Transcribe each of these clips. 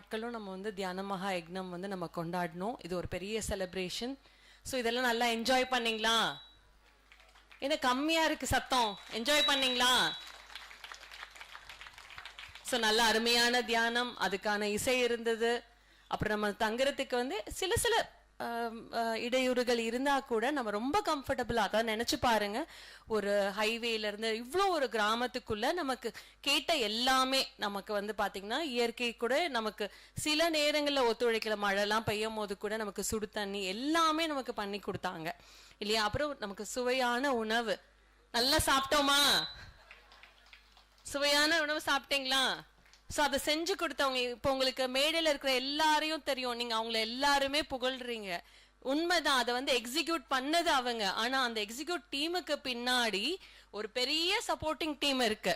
நாட்களும் நம்ம வந்து தியான மகா யக்னம் வந்து நம்ம கொண்டாடணும். இது ஒரு பெரிய செலிப்ரேஷன் ஸோ இதெல்லாம் நல்லா என்ஜாய் பண்ணீங்களா? என்ன கம்மியா இருக்கு சத்தம். என்ஜாய் பண்ணீங்களா? ஸோ நல்ல அருமையான தியானம். அதுக்கான இசை இருந்தது. அப்புறம் நம்ம தங்குறதுக்கு வந்து சில சில இடையூறுகள் இருந்தா கூட நம்ம ரொம்ப கம்ஃபர்டபுளாக அதான் நினச்சி பாருங்க. ஒரு ஹைவேலேருந்து இவ்வளோ ஒரு கிராமத்துக்குள்ள நமக்கு கேட்ட எல்லாமே நமக்கு வந்து பார்த்திங்கன்னா இயற்கை கூட நமக்கு சில நேரங்களில் ஒத்துழைக்கல. மழைலாம் பெய்யும் போது கூட நமக்கு சுடு தண்ணி எல்லாமே நமக்கு பண்ணி கொடுத்தாங்க. இல்லையா? அப்புறம் நமக்கு சுவையான உணவு. நல்லா சாப்பிட்டோமா? சுவையான உணவு சாப்பிட்டீங்களா? ஸோ அதை செஞ்சு கொடுத்தவங்க இப்போ உங்களுக்கு மேடையில் இருக்கிற எல்லாரையும் தெரியும். நீங்கள் அவங்கள எல்லாருமே புகழ்றீங்க. உண்மைதான் அதை வந்து எக்ஸிக்யூட் பண்ணது அவங்க. ஆனால் அந்த எக்ஸிக்யூட் டீமுக்கு பின்னாடி ஒரு பெரிய சப்போர்ட்டிங் டீம் இருக்கு.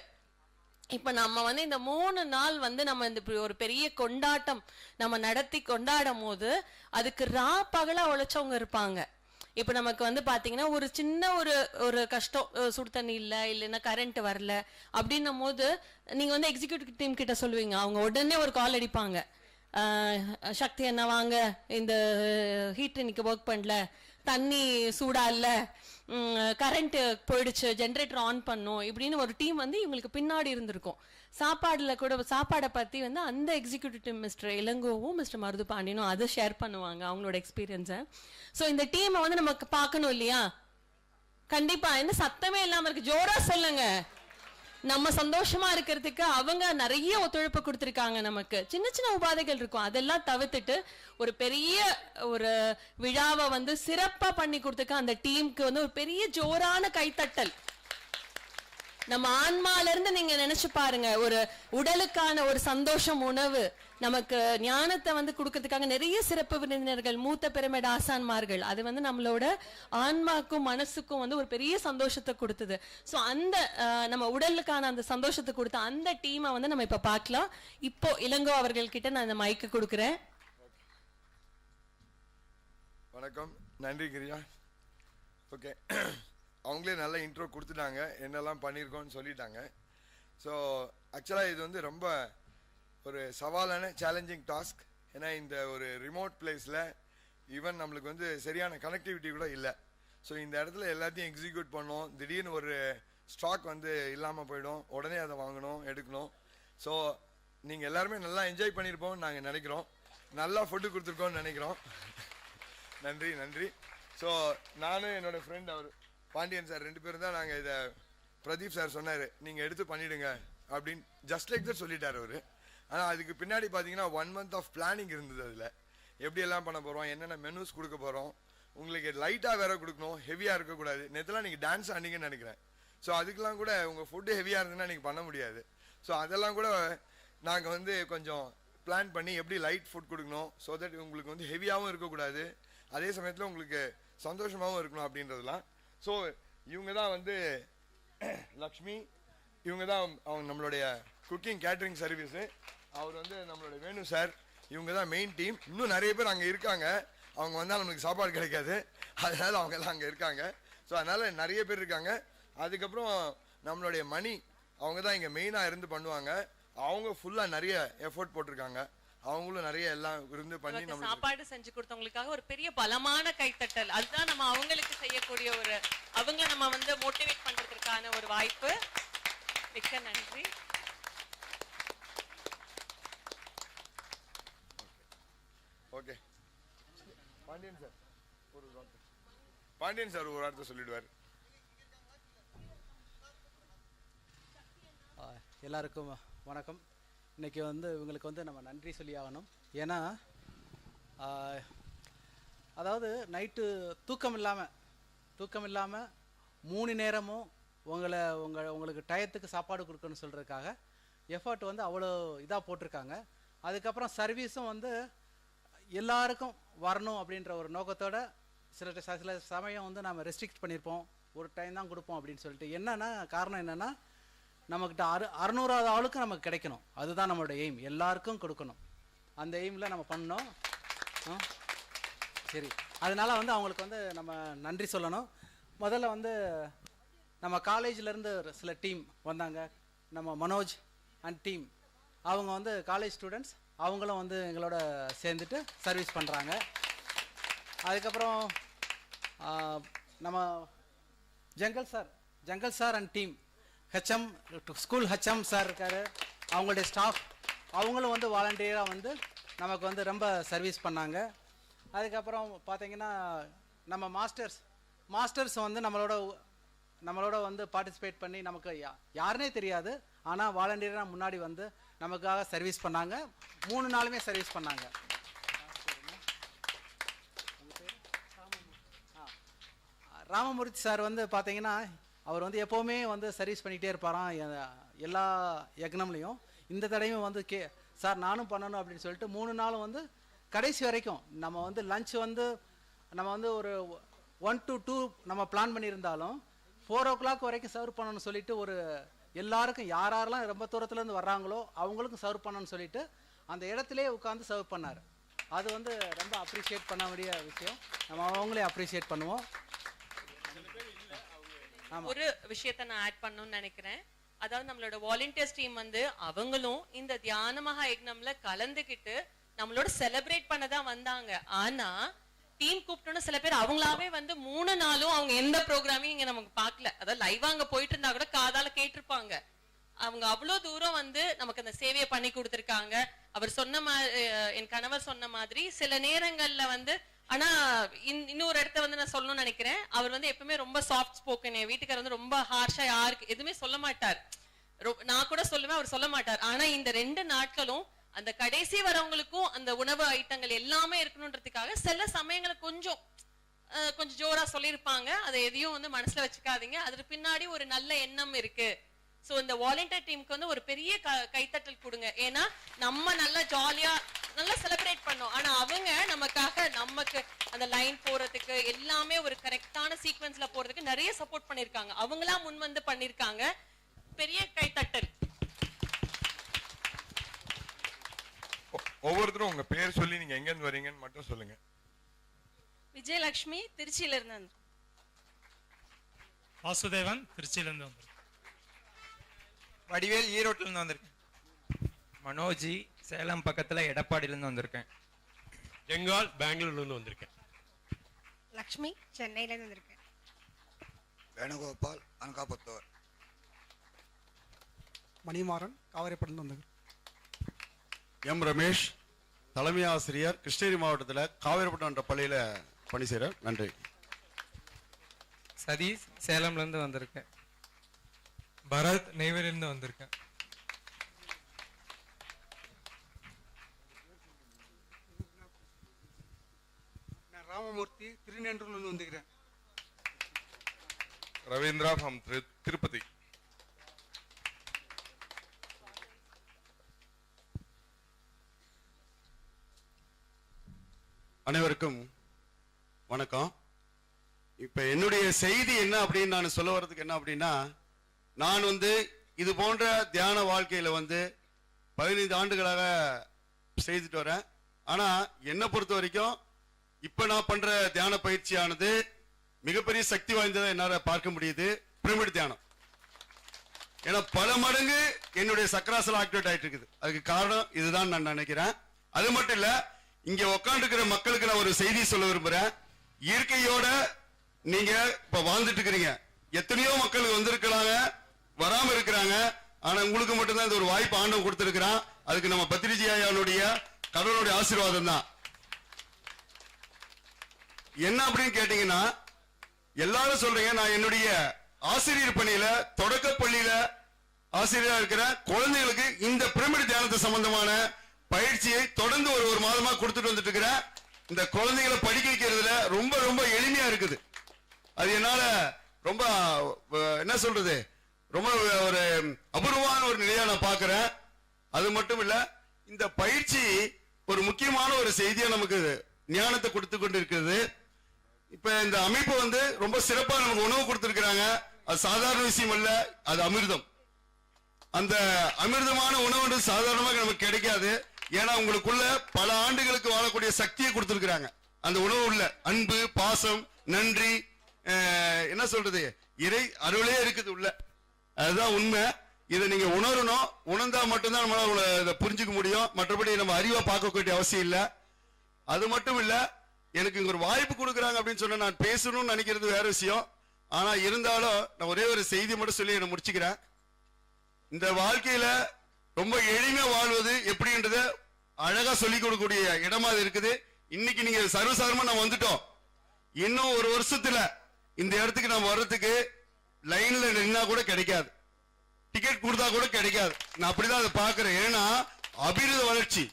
இப்போ நம்ம வந்து இந்த மூணு நாள் வந்து நம்ம இந்த ஒரு பெரிய கொண்டாட்டம் நம்ம நடத்தி கொண்டாடும் போது அதுக்கு ரா பகலாக உழைச்சவங்க இருப்பாங்க. இப்போ நமக்கு வந்து பார்த்தீங்கன்னா ஒரு சின்ன ஒரு ஒரு கஷ்டம் சுடு தண்ணி இல்லை இல்லைன்னா கரண்ட் வரல அப்படின்னும் போது நீங்கள் வந்து எக்ஸிக்யூட்டிவ் டீம் கிட்ட சொல்லுவீங்க. அவங்க உடனே ஒரு கால் அடிப்பாங்க. சக்தி என்ன வாங்க. இந்த ஹீட் இன்னைக்கு ஒர்க் பண்ணல. தண்ணி சூடா இல்லை. கரண்ட்டு போயிடுச்சு. ஜென்ரேட்டர் ஆன் பண்ணும். இப்படின்னு ஒரு டீம் வந்து இவங்களுக்கு பின்னாடி இருந்திருக்கும். சாப்பாடில் கூட சாப்பாடை பற்றி வந்து அந்த எக்ஸிக்யூட்டிவ் மிஸ்டர் இளங்கோவும் மிஸ்டர் மருது பாண்டியனும் அதை ஷேர் பண்ணுவாங்க அவங்களோட எக்ஸ்பீரியன்ஸை ஸோ இந்த டீமை வந்து நமக்கு பார்க்கணும் இல்லையா? கண்டிப்பா. என்ன சத்தமே இல்லாம இருக்கு. ஜோரா சொல்லுங்க. நம்ம சந்தோஷமா இருக்கிறதுக்கு அவங்க நிறைய ஒத்துழைப்பு கொடுத்திருக்காங்க நமக்கு. சின்ன சின்ன உபாதைகள் இருக்கும். அதெல்லாம் தவிர்த்துட்டு ஒரு பெரிய ஒரு விழாவை வந்து சிறப்பா பண்ணி கொடுத்துருக்க அந்த டீமுக்கு வந்து ஒரு பெரிய ஜோரான கைத்தட்டல். நம்ம ஆன்மால இருந்து நீங்க நினைச்சு பாருங்க ஒரு உடலுக்கான ஒரு சந்தோஷம் உணவு நமக்கு ஞானத்தை வந்து கொடுக்கறதுக்காக நிறைய சிறப்பு விருந்தினர்கள் மூத்த பிரமிட் ஆசான்மார்கள் அது வந்து நம்மளோட ஆன்மாக்கும் மனசுக்கும் வந்து ஒரு பெரிய சந்தோஷத்தை கொடுத்தது. ஸோ அந்த நம்ம உடலுக்கான அந்த சந்தோஷத்தை கொடுத்த அந்த டீமை வந்து நம்ம இப்ப பார்க்கலாம். இப்போ இளங்கோ அவர்கள் கிட்ட நான் இந்த மைக்கு கொடுக்குறேன். வணக்கம். நன்றி கிரியா ஓகே அவங்களே நல்ல இன்ட்ரோ கொடுத்துட்டாங்க. என்னெல்லாம் பண்ணியிருக்கோன்னு சொல்லிட்டாங்க. ஸோ ஆக்சுவலாக இது வந்து ரொம்ப ஒரு சவாலான சேலஞ்சிங் டாஸ்க் ஏன்னா இந்த ஒரு ரிமோட் பிளேஸில் ஈவன் நம்மளுக்கு வந்து சரியான கனெக்டிவிட்டி கூட இல்லை. ஸோ இந்த இடத்துல எல்லாத்தையும் எக்ஸிக்யூட் பண்ணோம். திடீர்னு ஒரு ஸ்டாக் வந்து இல்லாமல் போயிடும். உடனே அதை வாங்கணும் எடுக்கணும். ஸோ நீங்கள் எல்லாருமே நல்லா என்ஜாய் பண்ணியிருப்போம் நாங்கள் நினைக்கிறோம். நல்லா ஃபுட்டு கொடுத்துருக்கோம்னு நினைக்கிறோம். நன்றி நன்றி. ஸோ நானும் என்னோடய ஃப்ரெண்ட் அவர் பாண்டியன் சார் ரெண்டு பேரும் தான் நாங்கள் இதை பிரதீப் சார் சொன்னார். நீங்கள் எடுத்து பண்ணிவிடுங்க அப்படின்னு ஜஸ்ட் லைக் தான் சொல்லிட்டார் அவர். ஆனால் அதுக்கு பின்னாடி பார்த்தீங்கன்னா ஒன் மந்த் ஆஃப் பிளானிங் இருந்தது அதில். எப்படி எல்லாம் பண்ண போகிறோம் என்னென்ன மெனூஸ் கொடுக்க போகிறோம் உங்களுக்கு லைட்டாக வேற கொடுக்கணும் ஹெவியாக இருக்கக்கூடாது நேற்றுலாம் நீங்கள் டான்ஸ் ஆனீங்கன்னு நினைக்கிறேன். ஸோ அதுக்கெல்லாம் கூட உங்கள் ஃபுட்டு ஹெவியாக இருந்ததுன்னா நீங்கள் பண்ண முடியாது. ஸோ அதெல்லாம் கூட நாங்கள் வந்து கொஞ்சம் பிளான் பண்ணி எப்படி லைட் ஃபுட் கொடுக்கணும் ஸோ தட் உங்களுக்கு வந்து ஹெவியாகவும் இருக்கக்கூடாது அதே சமயத்தில் உங்களுக்கு சந்தோஷமாகவும் இருக்கணும் அப்படின்றதெல்லாம் ஸோ இவங்க தான் வந்து லக்ஷ்மி இவங்க தான் அவங்க நம்மளுடைய குக்கிங் கேட்ரிங் சர்வீஸு அவர் வந்து நம்மளுடைய வேணு சார் இவங்க தான் மெயின் டீம் இன்னும் நிறைய பேர் அங்கே இருக்காங்க. அவங்க வந்தால் நம்மளுக்கு சாப்பாடு கிடைக்காது. அதனால் அவங்கெல்லாம் அங்கே இருக்காங்க. ஸோ அதனால் நிறைய பேர் இருக்காங்க. அதுக்கப்புறம் நம்மளுடைய மணி அவங்க தான் இங்கே மெயினாக இருந்து பண்ணுவாங்க. அவங்க ஃபுல்லாக நிறைய எஃபோர்ட் போட்டிருக்காங்க. அவங்களும் நிறைய எல்லாம் இருந்து பண்ணி நம்மளுக்கு சாப்பாடு செஞ்சு கொடுத்தவங்களுக்காக ஒரு பெரிய பலமான கைத்தட்டல். அதுதான் நம்ம அவங்களுக்கு செய்யக்கூடிய ஒரு அவங்க நம்ம வந்து மோட்டிவேட் பண்றதுக்கான ஒரு வாய்ப்பு. மிக்க நன்றி. ஓகே. பாண்டியன் சார் ஒரு வார்த்தை. பாண்டியன் சார் ஒரு வார்த்தை சொல்லிடுவார். எல்லாருக்கும் வணக்கம். இன்றைக்கி வந்து இவங்களுக்கு வந்து நம்ம நன்றி சொல்லி ஆகணும். ஏன்னா அதாவது நைட்டு தூக்கம் இல்லாமல் தூக்கம் இல்லாமல் மூணு நேரமும் உங்களை உங்கள் உங்களுக்கு டயத்துக்கு சாப்பாடு கொடுக்கணும்னு சொல்கிறதுக்காக எஃபர்ட் வந்து அவ்வளோ இதாக போட்டிருக்காங்க. அதுக்கப்புறம் சர்வீஸும் வந்து எல்லாருக்கும் வரணும் அப்படின்ற ஒரு நோக்கத்தோட சில சில சமயம் வந்து நம்ம ரெஸ்ட்ரிக்ட் பண்ணியிருப்போம் ஒரு டைம் தான் கொடுப்போம் அப்படின்னு சொல்லிட்டு. என்னென்னா காரணம் என்னென்னா நம்மக்கிட்ட அறு அறுநூறாவது ஆளுக்கு நமக்கு கிடைக்கணும். அதுதான் நம்மளோட எய்ம் எல்லாருக்கும் கொடுக்கணும். அந்த எய்மில் நம்ம பண்ணோம். சரி. அதனால் வந்து அவங்களுக்கு வந்து நம்ம நன்றி சொல்லணும். முதல்ல வந்து நம்ம காலேஜிலேருந்து சில டீம் வந்தாங்க. நம்ம மனோஜ் அண்ட் டீம் அவங்க வந்து காலேஜ் ஸ்டூடெண்ட்ஸ் அவங்களும் வந்து எங்களோட சேர்ந்துட்டு சர்வீஸ் பண்ணுறாங்க அதுக்கப்புறம் நம்ம jungle sir jungle sir and team HM school HM sir இருக்காரு. அவங்களுடைய ஸ்டாஃப் அவங்களும் வந்து வாலண்டியராக வந்து நமக்கு வந்து ரொம்ப சர்வீஸ் பண்ணாங்க. அதுக்கப்புறம் பார்த்தீங்கன்னா நம்ம மாஸ்டர்ஸ் மாஸ்டர்ஸ் வந்து நம்மளோட நம்மளோட வந்து பார்ட்டிசிபேட் பண்ணி நமக்கு யா- யாருனே தெரியாது. ஆனால் வாலண்டியராக முன்னாடி வந்து நமக்காக சர்வீஸ் பண்ணாங்க. மூணு நாளுமே சர்வீஸ் பண்ணாங்க. ராமமூர்த்தி சார் வந்து பார்த்தீங்கன்னா அவர் வந்து எப்போவுமே வந்து சர்வீஸ் பண்ணிகிட்டே இருப்பாராம். எல்லா யக்னம்லேயும். இந்த தடவையும் வந்து கே சார் நானும் பண்ணணும் அப்படின்னு சொல்லிட்டு மூணு நாளும் வந்து கடைசி வரைக்கும் நம்ம வந்து லஞ்ச் வந்து நம்ம வந்து ஒரு ஒன் டு டூ நம்ம பிளான் பண்ணியிருந்தாலும் ஃபோர் ஓ கிளாக் வரைக்கும் சர்வ் பண்ணணும்னு சொல்லிட்டு ஒரு எல்லாருக்கும் யார் யாரெல்லாம் ரொம்ப தூரத்துலேருந்து வர்றாங்களோ அவங்களுக்கும் சர்வ் பண்ணணும்னு சொல்லிட்டு அந்த இடத்துலே உட்காந்து சர்வ் பண்ணார். அது வந்து ரொம்ப அப்ரிஷியேட் பண்ண வேண்டிய விஷயம். நம்ம அவங்களே அப்ரிஷியேட் பண்ணுவோம். ஒரு விஷயத்த நான் ஆட் பண்ணணும்னு நினைக்கிறேன். அதாவது நம்மளோட வாலண்டியர்ஸ் டீம் வந்து அவங்களும் இந்த தியான மகா யக்னம்ல கலந்துகிட்டு நம்மளோட செலிப்ரேட் பண்ண தான் வந்தாங்க. ஆனா டீம் கூப்பிட்டோன்னு சில பேர் அவங்களாவே வந்து மூணு நாளும் அவங்க எந்த ப்ரோக்ராமையும் இங்க நமக்கு பார்க்கல. அதாவது லைவா அங்க போயிட்டு இருந்தா கூட காதால கேட்டிருப்பாங்க. அவங்க அவ்வளவு தூரம் வந்து நமக்கு அந்த சேவையை பண்ணி கொடுத்துருக்காங்க. அவர் சொன்ன மாதிரி என் கணவர் சொன்ன மாதிரி சில நேரங்கள்ல வந்து ஆனா இன்- இன்னொரு இடத்த வந்து நான் சொல்லணும்னு நினைக்கிறேன். அவர் வந்து எப்பவுமே ரொம்ப சாஃப்ட் ஸ்போக்கன் என் வீட்டுக்காரர் வந்து ரொம்ப ஹார்ஷா யாருக்கு எதுவுமே சொல்ல மாட்டார். நான் கூட சொல்லுவேன் அவர் சொல்ல மாட்டார். ஆனா இந்த ரெண்டு நாட்களும் அந்த கடைசி வரவங்களுக்கும் அந்த உணவு ஐட்டங்கள் எல்லாமே இருக்கணுன்றதுக்காக சில சமயங்களை கொஞ்சம் கொஞ்சம் ஜோரா சொல்லியிருப்பாங்க. அதை எதையும் வந்து மனசுல வச்சுக்காதீங்க. அதுக்கு பின்னாடி ஒரு நல்ல எண்ணம் இருக்கு. சோ இந்த வாலண்டியர் டீமுக்கு வந்து ஒரு பெரிய க- கைத்தட்டல் கொடுங்க. ஏன்னா நம்ம நல்லா ஜாலியா நல்லா செலிப்ரேட் பண்ணோம். ஆனா அவங்க நமக்காக நமக்கு அந்த லைன் போறதுக்கு எல்லாமே ஒரு கரெக்டான சீக்வன்ஸ்ல போறதுக்கு நிறைய சப்போர்ட் பண்ணிருக்காங்க. அவங்களா முன் வந்து பண்ணிருக்காங்க. பெரிய கைத்தட்டல். ஒவ்வொருத்தரும் உங்க பேர் சொல்லி நீங்க எங்க இருந்து வரீங்கன்னு மட்டும் சொல்லுங்க. விஜயலட்சுமி திருச்சியில இருந்து. வாசுதேவன் திருச்சியிலேருந்து வந்திருக்கேன் வடிவேல் ஈரோட்டில இருந்து வந்திருக்கேன். மனோஜி சேலம் பக்கத்துல எடப்பாடியில இருந்து வந்திருக்கேன். ஜெங்கால் பெங்களூர்ல இருந்து வந்திருக்கேன். லக்ஷ்மி சென்னையில இருந்து வந்திருக்கேன். வேணுகோபால் அனகாபுத்தூர். மணிமாறன் காவிரிப்பட்டினம் வந்தவர் எம் ரமேஷ் தலைமை ஆசிரியர் கிருஷ்ணகிரி மாவட்டத்தில் காவேரிப்பட்டினம் என்ற பள்ளியில் பணி செய்கிறேன் நன்றி. சதீஷ் சேலம்ல இருந்து வந்திருக்கேன். பரத் நெய்வேலியிலிருந்து வந்திருக்கேன். நான் ராமமூர்த்தி திருநென்றூர்லேருந்து வந்துக்கிறேன் ரவீந்திரா ஃப்ரம் திருப்பதி. அனைவருக்கும் வணக்கம். இப்போ என்னுடைய செய்தி என்ன அப்படின்னு நான் சொல்ல வர்றதுக்கு என்ன அப்படின்னா நான் வந்து இது போன்ற தியான வாழ்க்கையில் வந்து பதினைந்து ஆண்டுகளாக செய்துட்டு வரேன். ஆனால் என்னை பொறுத்த வரைக்கும் இப்போ நான் பண்ணுற தியான பயிற்சியானது மிகப்பெரிய சக்தி வாய்ந்ததை என்னால் பார்க்க முடியுது. பிரமிட் தியானம். ஏன்னா பல மடங்கு என்னுடைய சக்கராசல் ஆக்டிவேட் ஆயிட்டு இருக்குது. அதுக்கு காரணம் இதுதான் நான் நினைக்கிறேன். அது மட்டும் இல்லை இங்கே உட்காந்துருக்கிற மக்களுக்கு நான் ஒரு செய்தி சொல்ல விரும்புகிறேன் இயற்கையோட நீங்கள் இப்போ வாழ்ந்துட்டு இருக்கிறீங்க. எத்தனையோ மக்கள் வந்திருக்கிறாங்க வராம இருக்கிறாங்க. ஆனா உங்களுக்கு மட்டும்தான் இந்த ஒரு வாய்ப்பு ஆண்டவன் கொடுத்திருக்கிறான். அதுக்கு நம்ம பத்ரிஜி கடவுளுடைய ஆசீர்வாதம் தான். என்ன அப்படின்னு கேட்டீங்கன்னா எல்லாரும் சொல்றீங்க நான் என்னுடைய ஆசிரியர் பணியில தொடக்க பள்ளியில ஆசிரியரா இருக்கிற குழந்தைகளுக்கு இந்த பிரமிடு தியானத்து சம்பந்தமான பயிற்சியை தொடர்ந்து ஒரு ஒரு மாதமா கொடுத்துட்டு வந்துட்டு இருக்கிறேன் இந்த குழந்தைகளை படிக்க வைக்கிறதுல ரொம்ப ரொம்ப எளிமையா இருக்குது. அது என்னால ரொம்ப என்ன சொல்றது? ரொம்ப ஒரு அபூர்வமான ஒரு நிலையா நான் பார்க்கிறேன். அது மட்டும் இல்ல இந்த பயிற்சி ஒரு முக்கியமான ஒரு செய்தியை நமக்கு ஞானத்தை கொடுத்து கொண்டு இருக்கிறது இப்ப இந்த அமைப்பு வந்து ரொம்ப சிறப்பா நமக்கு உணவு கொடுத்திருக்கிறாங்க. அது சாதாரண விஷயம் அல்ல அது அமிர்தம். அந்த அமிர்தமான உணவு சாதாரணமாக நமக்கு கிடைக்காது. ஏன்னா உங்களுக்குள்ள பல ஆண்டுகளுக்கு வாழக்கூடிய சக்தியை கொடுத்திருக்கிறாங்க. அந்த உணவு உள்ள அன்பு பாசம் நன்றி என்ன சொல்றது? இறை அருளே இருக்குது உள்ள. அதுதான் உண்மை. இதை நீங்க உணரணும். உணர்ந்தா மட்டும்தான் நம்மளால இதை புரிஞ்சுக்க முடியும். மற்றபடி நம்ம அறிவா பார்க்க வேண்டிய அவசியம் இல்லை. அது மட்டும் இல்லை எனக்கு இங்க ஒரு வாய்ப்பு கொடுக்குறாங்க அப்படின்னு சொன்னா நான் பேசணும்னு நினைக்கிறது வேற விஷயம். ஆனா இருந்தாலும் நான் ஒரே ஒரு செய்தி மட்டும் சொல்லி என்னை முடிச்சுக்கிறேன். இந்த வாழ்க்கையில ரொம்ப எளிமையா வாழ்வது எப்படின்றத அழகா சொல்லிக் கொடுக்கக்கூடிய இடமா இருக்குது. இன்னைக்கு நீங்க சர்வசாதாரணமா நம்ம வந்துட்டோம். இன்னும் ஒரு வருஷத்துல இந்த இடத்துக்கு நம்ம வர்றதுக்கு லைன்ல நின்னா கூட கிடைக்காது. டிக்கெட் கொடுத்தா கூட கிடைக்காது. நான் அப்படிதான் அதை பாக்குறேன் ஏன்னா அபிருத வளர்ச்சி.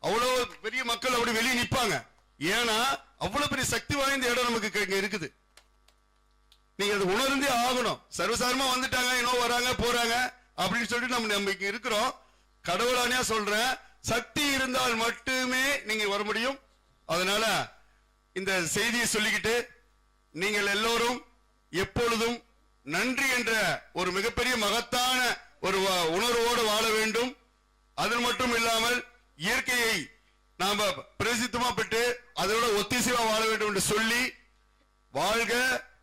அவ்வளவு பெரிய மக்கள் அப்படி வெளியே நிப்பாங்க. ஏன்னா அவ்வளவு பெரிய சக்தி வாய்ந்த இடம் நமக்கு இருக்குது. நீங்க அதை உணர்ந்தே ஆகணும். சர்வசாரமா வந்துட்டாங்க இன்னும் வராங்க போறாங்க அப்படின்னு சொல்லிட்டு நம்ம நம்ம இருக்கிறோம். கடவுளானியா சொல்றேன் சக்தி இருந்தால் மட்டுமே நீங்க வர முடியும். அதனால இந்த செய்தியை சொல்லிக்கிட்டு நீங்கள் எல்லோரும் எப்பொழுதும் நன்றி என்ற ஒரு மிகப்பெரிய மகத்தான ஒரு உணர்வோடு வாழ வேண்டும். அது மட்டும் இல்லாமல் இயற்கையை நாம பிரசித்தமா பெற்று அதோட ஒத்திசைவா வாழ வேண்டும் என்று சொல்லி வாழ்க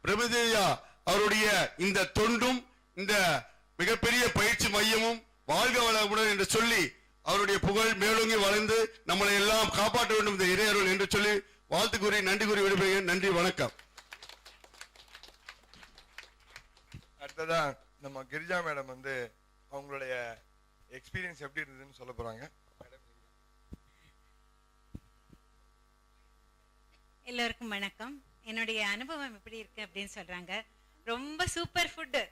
பிரபுதேயா அவருடைய இந்த தொண்டும் இந்த மிகப்பெரிய பயிற்சி மையமும் வாழ்க வளமுடன் என்று சொல்லி அவருடைய புகழ் மேலோங்கி வளர்ந்து நம்மளை எல்லாம் காப்பாற்ற வேண்டும் இந்த இறையருள் என்று சொல்லி வாழ்த்து கூறி நன்றி கூறி விடுபடுகிறேன் நன்றி வணக்கம். அடுத்ததா நம்ம கிரிஜா மேடம் வந்து அவங்களுடைய எக்ஸ்பீரியன்ஸ் எப்படி இருந்ததுன்னு சொல்ல போறாங்க. எல்லோருக்கும் வணக்கம். என்னுடைய அனுபவம் எப்படி இருக்கு அப்படின்னு சொல்றாங்க. ரொம்ப சூப்பர் ஃபுட்டு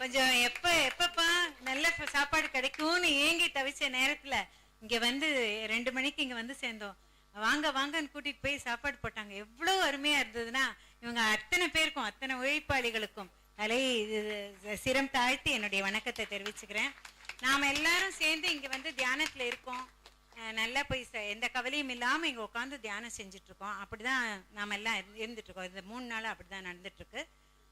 கொஞ்சம் எப்ப எப்பப்பா நல்ல சாப்பாடு கிடைக்கும்னு ஏங்கி தவிச்ச நேரத்துல இங்க வந்து ரெண்டு மணிக்கு இங்க வந்து சேர்ந்தோம். வாங்க வாங்கன்னு கூட்டிட்டு போய் சாப்பாடு போட்டாங்க. எவ்வளவு அருமையா இருந்ததுன்னா இவங்க அத்தனை பேருக்கும் அத்தனை உழைப்பாளிகளுக்கும் தலை சிரம் தாழ்த்தி என்னுடைய வணக்கத்தை தெரிவிச்சுக்கிறேன். நாம் எல்லாரும் சேர்ந்து இங்கே வந்து தியானத்தில் இருக்கோம். நல்லா போய் எந்த கவலையும் இல்லாமல் இங்கே உட்காந்து தியானம் செஞ்சிட்ருக்கோம். அப்படி அப்படிதான் நாம் எல்லாம் இருந்துகிட்ருக்கோம் இருக்கோம் இந்த மூணு நாள் அப்படிதான் தான் இருக்கு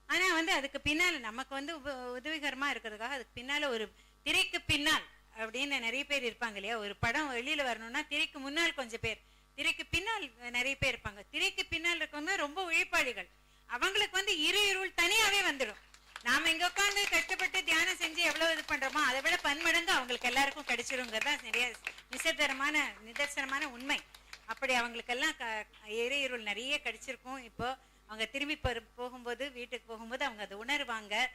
ஆனால் வந்து அதுக்கு பின்னால் நமக்கு வந்து உதவிகரமாக இருக்கிறதுக்காக அதுக்கு பின்னால் ஒரு திரைக்கு பின்னால் அப்படின்னு நிறைய பேர் இருப்பாங்க இல்லையா? ஒரு படம் வெளியில் வரணும்னா திரைக்கு முன்னால் கொஞ்சம் பேர். திரைக்கு பின்னால் நிறைய பேர் இருப்பாங்க. திரைக்கு பின்னால் இருக்கவங்க ரொம்ப உழைப்பாளிகள். அவங்களுக்கு வந்து இரு இருள் தனியாவே வந்துடும் நாம இங்க உட்காந்து கஷ்டப்பட்டு தியானம் செஞ்சு எவ்வளவு இது பண்றோமோ அதை விட பன்மடங்கு அவங்களுக்கு எல்லாருக்கும் கிடைச்சிருங்கிறது தான் நிறைய நிசத்தரமான நிதர்சனமான உண்மை. அப்படி அவங்களுக்கெல்லாம் க- இரு இருள் நிறைய கிடைச்சிருக்கும். இப்போ அவங்க திரும்பி போகும்போது வீட்டுக்கு போகும்போது அவங்க அதை உணர்வாங்க.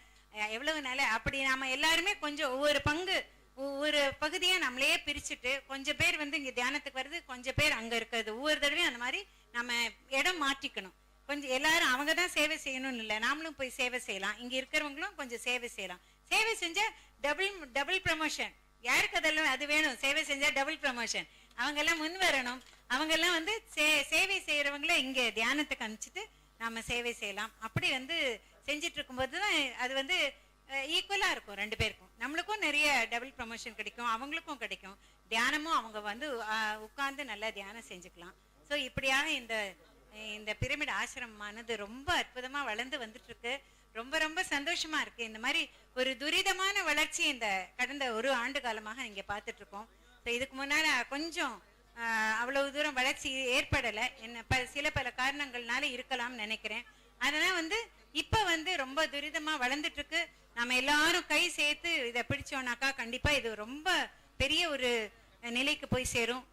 எவ்வளவு நாள? அப்படி நாம எல்லாருமே கொஞ்சம் ஒவ்வொரு பங்கு ஒவ்வொரு பகுதியா நம்மளே பிரிச்சுட்டு கொஞ்சம் பேர் வந்து இங்க தியானத்துக்கு வருது கொஞ்சம் பேர் அங்க இருக்கிறது. ஒவ்வொரு தடவையும் அந்த மாதிரி நம்ம இடம் மாற்றிக்கணும். கொஞ்சம் எல்லாரும் அவங்க தான் சேவை செய்யணும்னு இல்லை. நாமளும் போய் சேவை செய்யலாம். இங்கே இருக்கிறவங்களும் கொஞ்சம் சேவை செய்யலாம். சேவை செஞ்சால் டபுள் டபுள் ப்ரமோஷன் யாருக்கு அதெல்லாம் அது வேணும்? சேவை செஞ்சால் டபுள் ப்ரமோஷன் அவங்கெல்லாம் முன் வரணும். அவங்கெல்லாம் வந்து சே- சேவை செய்கிறவங்கள இங்கே தியானத்துக்கு அனுப்பிச்சிட்டு நாம் சேவை செய்யலாம். அப்படி வந்து செஞ்சுட்டு இருக்கும்போது தான் அது வந்து ஈக்குவலாக இருக்கும் ரெண்டு பேருக்கும். நம்மளுக்கும் நிறைய டபுள் ப்ரமோஷன் கிடைக்கும். அவங்களுக்கும் கிடைக்கும். தியானமும் அவங்க வந்து உட்கார்ந்து நல்லா தியானம் செஞ்சுக்கலாம். ஸோ இப்படியாக இந்த இந்த பிரமிட் ஆசிரமமானது ரொம்ப அற்புதமாக வளர்ந்து வந்துட்டுருக்கு. ரொம்ப ரொம்ப சந்தோஷமா இருக்கு. இந்த மாதிரி ஒரு துரிதமான வளர்ச்சி இந்த கடந்த ஒரு ஆண்டு காலமாக இங்கே பார்த்துட்டு இருக்கோம் ஸோ இதுக்கு முன்னால் கொஞ்சம் அவ்வளவு தூரம் வளர்ச்சி ஏற்படலை. என்ன ப சில பல காரணங்கள்னால இருக்கலாம்னு நினைக்கிறேன். அதனால் வந்து இப்போ வந்து ரொம்ப துரிதமாக வளர்ந்துட்டுருக்கு. நம்ம எல்லாரும் கை சேர்த்து இதை பிடிச்சோனாக்கா கண்டிப்பாக இது ரொம்ப பெரிய ஒரு நிலைக்கு போய் சேரும்.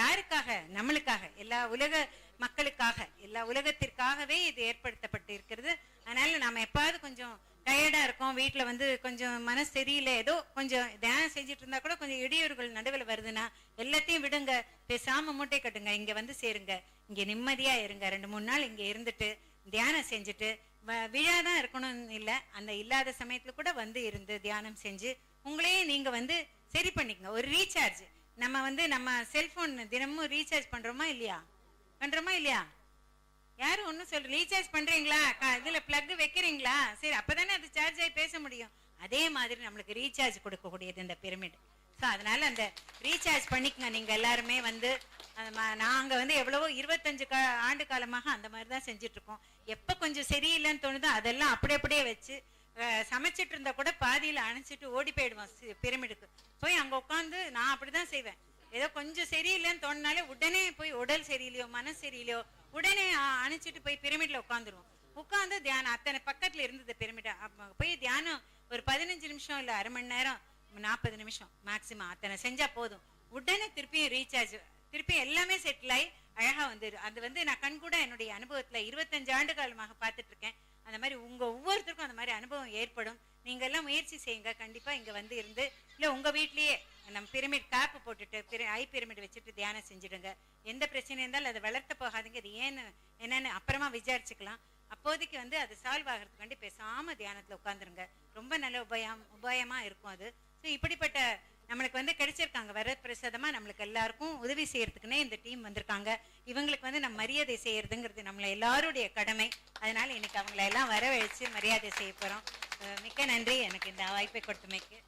யாருக்காக? நம்மளுக்காக. எல்லா உலக மக்களுக்காக எல்லா உலகத்திற்காகவே இது ஏற்படுத்தப்பட்டு இருக்கிறது அதனால நாம எப்பாவது கொஞ்சம் டயர்டா இருக்கோம் வீட்ல வந்து கொஞ்சம் மனசு சரியில்லை ஏதோ கொஞ்சம் தியானம் செஞ்சுட்டு இருந்தா கூட கொஞ்சம் இடையூறுகள் நடுவில் வருதுன்னா எல்லாத்தையும் விடுங்க. பேசாம மூட்டை கட்டுங்க இங்க வந்து சேருங்க. இங்க நிம்மதியா இருங்க. ரெண்டு மூணு நாள் இங்க இருந்துட்டு தியானம் செஞ்சுட்டு வ- விழாதான் இருக்கணும்னு இல்லை அந்த இல்லாத சமயத்துல கூட வந்து இருந்து தியானம் செஞ்சு உங்களையே நீங்க வந்து சரி பண்ணிக்கங்க. ஒரு ரீசார்ஜ் நம்ம வந்து நம்ம செல்போன் தினமும் ரீசார்ஜ் பண்றோமா இல்லையா? பண்றோமா இல்லையா? யாரும் ஒன்றும் சொல்ற ரீசார்ஜ் பண்றீங்களா? க- இதுல பிளக் வைக்கிறீங்களா? சரி அப்பதானே அது சார்ஜ் ஆகி பேச முடியும். அதே மாதிரி நம்மளுக்கு ரீசார்ஜ் கொடுக்கக்கூடியது இந்த பிரமிட் ஸோ அதனால அந்த ரீசார்ஜ் பண்ணிக்கங்க. நீங்க எல்லாருமே வந்து ம- நாங்க வந்து எவ்வளவோ இருபத்தஞ்சு கா ஆண்டு காலமாக அந்த மாதிரி தான் செஞ்சுட்டு இருக்கோம் எப்போ கொஞ்சம் சரியில்லைன்னு தோணுதோ அதெல்லாம் அப்படி அப்படியே வச்சு சமைச்சிட்டு இருந்தா கூட பாதியில் அணைச்சிட்டு ஓடி போயிடுவோம் பிரமிடுக்கு போய் அங்கே உட்காந்து நான் அப்படி தான் செய்வேன். ஏதோ கொஞ்சம் சரியில்லைன்னு தோணுனாலே உடனே போய் உடல் சரியில்லையோ மனசு சரியில்லையோ உடனே அணைச்சிட்டு போய் பிரமிட்ல உட்காந்துருவோம் உட்காந்து தியானம் அத்தனை பக்கத்துல இருந்தது பிரமிட் போய் தியானம் ஒரு பதினஞ்சு நிமிஷம் இல்லை அரை மணி நேரம் நாற்பது நிமிஷம் மேக்சிமம் அத்தனை செஞ்சா போதும். உடனே திருப்பியும் ரீசார்ஜ் திருப்பி எல்லாமே செட்டில் ஆகி அழகா வந்துடும் அது வந்து நான் கண் கூட என்னுடைய அனுபவத்துல இருபத்தஞ்சு ஆண்டு காலமாக பார்த்துட்டு இருக்கேன். அந்த மாதிரி உங்க ஒவ்வொருத்தருக்கும் அந்த மாதிரி அனுபவம் ஏற்படும். நீங்க எல்லாம் முயற்சி செய்யுங்க. கண்டிப்பா இங்க வந்து இருந்து இல்லை உங்கள் வீட்லேயே நம்ம பிரமிட் கேப் போட்டுட்டு பிற ஐ பிரமிட் வச்சுட்டு தியானம் செஞ்சுடுங்க. எந்த பிரச்சனை இருந்தாலும் அதை வளர்த்த போகாதீங்க. அது ஏன்னு என்னன்னு அப்புறமா விசாரிச்சுக்கலாம். அப்போதைக்கு வந்து அது சால்வ் ஆகிறதுக்காண்டி பேசாமல் தியானத்தில் உட்காந்துருங்க ரொம்ப நல்ல உபயம் உபாயமாக இருக்கும் அது. ஸோ இப்படிப்பட்ட நம்மளுக்கு வந்து கிடைச்சிருக்காங்க. வரப்பிரசாதமாக நம்மளுக்கு எல்லாருக்கும் உதவி செய்யறதுக்குன்னே இந்த டீம் வந்திருக்காங்க. இவங்களுக்கு வந்து நம்ம மரியாதை செய்யறதுங்கிறது நம்மளை எல்லாருடைய கடமை. அதனால இன்னைக்கு அவங்கள எல்லாம் வரவழைச்சு மரியாதை செய்ய போகிறோம் மிக்க நன்றி. எனக்கு இந்த வாய்ப்பை கொடுத்தமைக்கு.